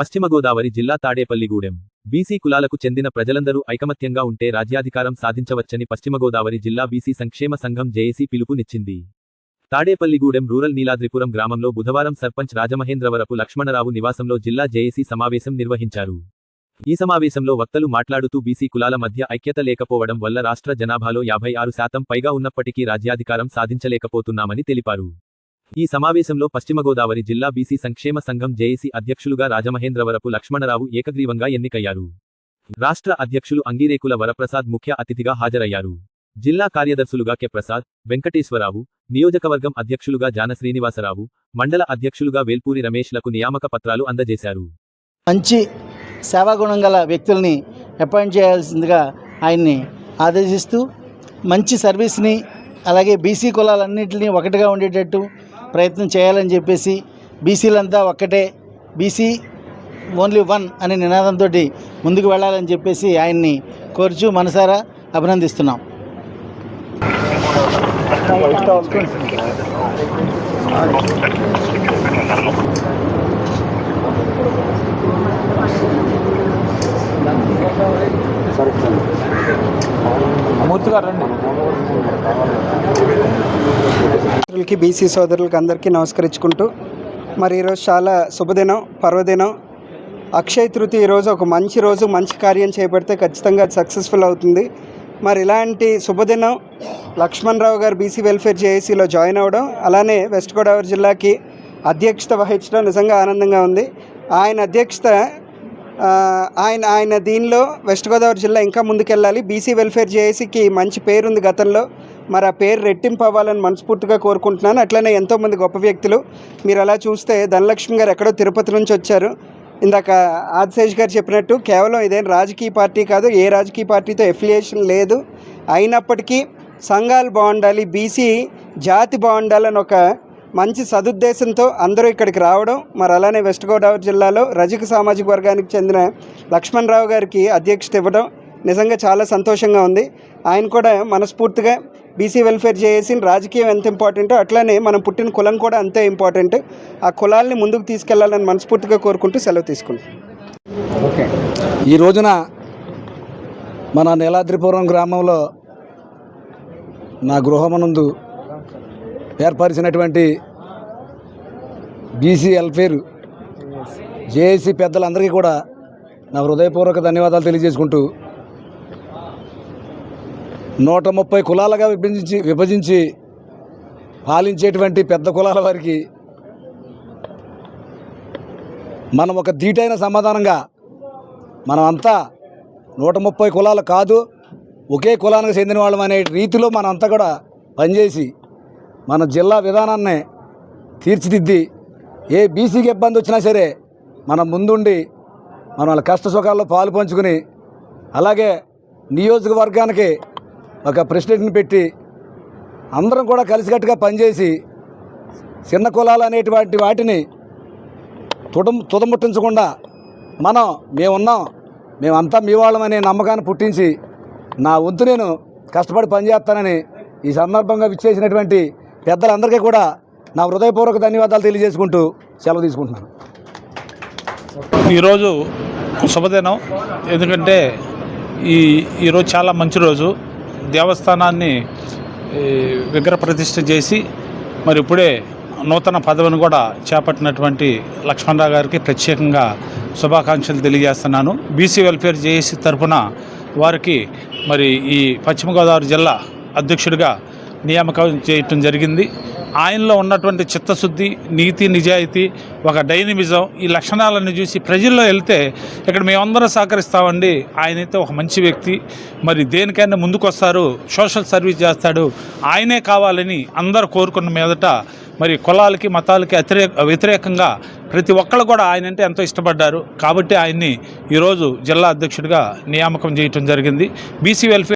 పశ్చిమగోదావరి జిల్లా తాడేపల్లిగూడెం. బీసీ కులాలకు చెందిన ప్రజలందరూ ఐకమత్యంగా ఉంటే రాజ్యాధికారం సాధించవచ్చని పశ్చిమగోదావరి జిల్లా బీసీ సంక్షేమ సంఘం జేఏసీ పిలుపునిచ్చింది తాడేపల్లిగూడెం రూరల్ నీలాద్రిపురం గ్రామంలో బుధవారం సర్పంచ్ రాజమహేంద్రవరపు లక్ష్మణరావు నివాసంలో జిల్లా జేఏసీ సమావేశం నిర్వహించారు. ఈ సమావేశంలో వక్తలు మాట్లాడుతూ బీసీ కులాల మధ్య ఐక్యత లేకపోవడం వల్ల రాష్ట్ర జనాభాలో యాభై ఆరు శాతం పైగా ఉన్నప్పటికీ రాజ్యాధికారం సాధించలేకపోతున్నామని తెలిపారు. ఈ సమావేశంలో పశ్చిమ గోదావరి జిల్లా బీసీ సంక్షేమ సంఘం జేఏసీ అధ్యక్షులుగా రాజమహేంద్రవరపు లక్ష్మణరావు ఏకగ్రీవంగా ఎన్నికయ్యారు. రాష్ట్ర అధ్యక్షులు అంగిరేకుల వరప్రసాద్ ముఖ్య అతిథిగా హాజరయ్యారు. జిల్లా కార్యదర్శులుగా కె ప్రసాద్ వెంకటేశ్వరరావు నియోజకవర్గం అధ్యక్షులుగా జాన శ్రీనివాసరావు మండల అధ్యక్షులుగా వేల్పూరి రమేష్లకు నియామక పత్రాలు అందజేశారు. మంచి సేవాగుణం గల వ్యక్తుల్ని అపాయింట్ చేయాల్సిందిగా ఆయన్ని ఆదేశిస్తూ మంచి సర్వీస్ని అలాగే బీసీ కులాలన్నింటినీ ఒకటిగా ఉండేటట్టు ప్రయత్నం చేయాలని చెప్పేసి బీసీలంతా ఒక్కటే. బీసీ ఓన్లీ వన్ అనే నినాదంతో ముందుకు వెళ్ళాలని చెప్పేసి ఆయన్ని కోరుచు మనసారా అభినందిస్తున్నాం. సోదరులకి బీసీ సోదరులకి అందరికీ నమస్కరించుకుంటూ మరి ఈరోజు చాలా శుభదినం పర్వదినం. అక్షయ తృతీయ ఈరోజు ఒక మంచి రోజు మంచి కార్యం చేపడితే ఖచ్చితంగా అది సక్సెస్ఫుల్ అవుతుంది. మరి ఇలాంటి శుభదినం లక్ష్మణ్ రావు గారు బీసీ వెల్ఫేర్ జేఏసీలో జాయిన్ అవ్వడం అలానే వెస్ట్ గోదావరి జిల్లాకి అధ్యక్షత వహించడం నిజంగా ఆనందంగా ఉంది. ఆయన అధ్యక్షత ఆయన ఆయన దీనిలో వెస్ట్ గోదావరి జిల్లా ఇంకా ముందుకెళ్ళాలి. బీసీ వెల్ఫేర్ జేఏసీకి మంచి పేరుంది గతంలో. మరి ఆ పేరు రెట్టింపు అవ్వాలని మనస్ఫూర్తిగా కోరుకుంటున్నాను. అట్లనే ఎంతోమంది గొప్ప వ్యక్తులు మీరు అలా చూస్తే ధనలక్ష్మి గారు ఎక్కడో తిరుపతి నుంచి వచ్చారు. ఇందాక ఆదిశేష్ గారు చెప్పినట్టు కేవలం ఇదేం రాజకీయ పార్టీ కాదు ఏ రాజకీయ పార్టీతో ఎఫిలియేషన్ లేదు. అయినప్పటికీ సంఘాలు బాగుండాలి బీసీ జాతి బాగుండాలని ఒక మంచి సదుద్దేశంతో అందరూ ఇక్కడికి రావడం మరి అలానే వెస్ట్ గోదావరి జిల్లాలో రజక సామాజిక వర్గానికి చెందిన లక్ష్మణ్ రావు గారికి అధ్యక్షత ఇవ్వడం నిజంగా చాలా సంతోషంగా ఉంది. ఆయన కూడా మనస్ఫూర్తిగా బీసీ వెల్ఫేర్ చేసి రాజకీయం ఎంత ఇంపార్టెంటో అట్లానే మనం పుట్టిన కులం కూడా అంతే ఇంపార్టెంట్. ఆ కులాల్ని ముందుకు తీసుకెళ్ళాలని మనస్ఫూర్తిగా కోరుకుంటూ సెలవు తీసుకుంటాం ఓకే. ఈ రోజున మన నీలాద్రిపురం గ్రామంలో నా గృహమునందు ఏర్పరిచినటువంటి బీసీ వెల్ఫేర్ జేఏసీ పెద్దలందరికీ కూడా నా హృదయపూర్వక ధన్యవాదాలు తెలియజేసుకుంటూ నూట ముప్పై కులాలుగా విభజించి విభజించి పాలించేటువంటి పెద్ద కులాల వారికి మనం ఒక ధీటైన సమాధానంగా మనం అంతా నూట ముప్పై కులాలు కాదు ఒకే కులానికి చెందిన వాళ్ళం అనే రీతిలో మనంతా కూడా పనిచేసి మన జిల్లా విధానాన్ని తీర్చిదిద్ది ఏ బీసీకి ఇబ్బంది వచ్చినా సరే మనం ముందుండి మన వాళ్ళ కష్ట సుఖాల్లో పాలు పంచుకుని అలాగే నియోజకవర్గానికి ఒక ప్రెసిడెంట్ని పెట్టి అందరం కూడా కలిసికట్టుగా పనిచేసి చిన్న కులాలు అనేటువంటి వాటిని తుడం తుదముట్టించకుండా మనం మేమున్నాం మేమంతా మీ వాళ్ళమనే నమ్మకాన్ని పుట్టించి నా వంతు నేను కష్టపడి పనిచేస్తానని ఈ సందర్భంగా విచ్చేసినటువంటి పెద్దలందరికీ కూడా నా హృదయపూర్వక ధన్యవాదాలు తెలియజేసుకుంటూ సెలవు తీసుకుంటున్నాను. ఈరోజు శుభదినం. ఎందుకంటే ఈ ఈరోజు చాలా మంచి రోజు. దేవస్థానాన్ని విగ్రహ ప్రతిష్ఠ చేసి మరి ఇప్పుడే నూతన పదవిని కూడా చేపట్టినటువంటి లక్ష్మణరావు గారికి ప్రత్యేకంగా శుభాకాంక్షలు తెలియజేస్తున్నాను. బీసీ వెల్ఫేర్ జేఏసీ తరఫున వారికి మరి ఈ పశ్చిమ గోదావరి జిల్లా అధ్యక్షుడిగా నియామకం చేయటం జరిగింది. ఆయనలో ఉన్నటువంటి చిత్తశుద్ధి నీతి నిజాయితీ ఒక డైనమిజం ఈ లక్షణాలను చూసి ప్రజల్లో వెళ్తే ఇక్కడ మేమందరం సహకరిస్తామండి. ఆయనైతే ఒక మంచి వ్యక్తి. మరి దేనికైనా ముందుకొస్తారు సోషల్ సర్వీస్ చేస్తాడు. ఆయనే కావాలని అందరు కోరుకున్న మీదట మరి కులాలకి మతాలకి వ్యతిరేక వ్యతిరేకంగా ప్రతి ఒక్కళ్ళు కూడా ఆయన అంటే ఎంతో ఇష్టపడ్డారు. కాబట్టి ఆయన్ని ఈరోజు జిల్లా అధ్యక్షుడిగా నియామకం చేయటం జరిగింది. BC welfare